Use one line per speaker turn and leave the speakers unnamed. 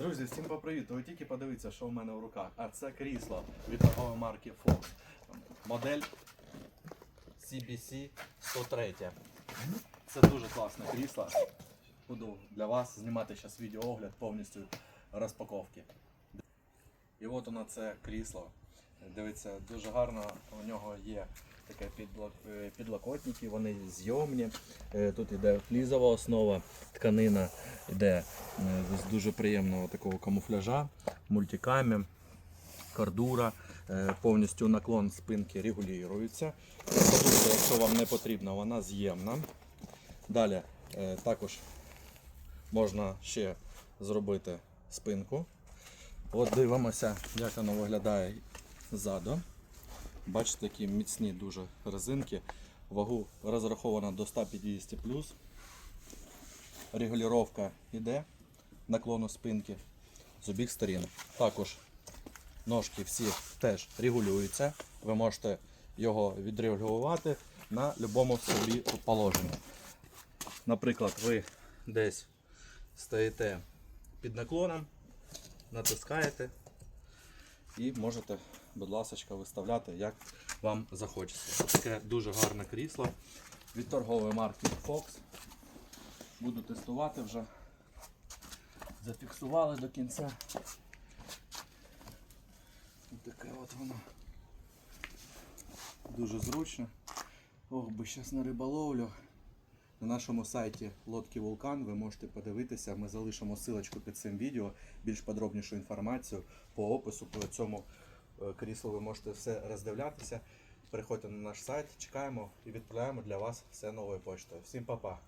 Друзі, всім попривіт! Ви тільки подивіться, що в мене в руках. А це крісло від торгової марки Fox. Модель CBC 103. Це дуже класне крісло. Буду для вас знімати зараз відеоогляд повністю розпаковки. І от воно це крісло. Дивіться, дуже гарно у нього є таке е, підлокотники, вони зйомні. Е, Тут іде флізова основа, тканина йде е, з дуже приємного такого камуфляжа, мультикамі, кордура, е, повністю наклон спинки регулюється. Подушка, якщо вам не потрібно, вона з'ємна. Далі також можна ще зробити спинку. От дивимося, як воно виглядає ззаду. Бачите, такі міцні дуже резинки. Вагу розрахована до 150 Регулювання йде наклону спинки з обох сторін. Також ножки всі теж регулюються. Ви можете його відрегулювати на будь-якому собі положенні. Наприклад, ви десь стоїте під наклоном, натискаєте і можете, будь ласка, виставляти, як вам захочеться. Таке дуже гарне крісло від торгової марки Fox. Буду тестувати вже. Зафіксували до кінця. Ось таке от воно. Дуже зручно. Ох, би зараз на риболовлю. На нашому сайті Лодки Вулкан ви можете подивитися. Ми залишимо силочку під цим відео, більш подробнішу інформацію по опису по цьому е, кріслу. Ви можете все роздивлятися. Переходьте на наш сайт, чекаємо і відправляємо для вас все новою почтою. Всім па-па!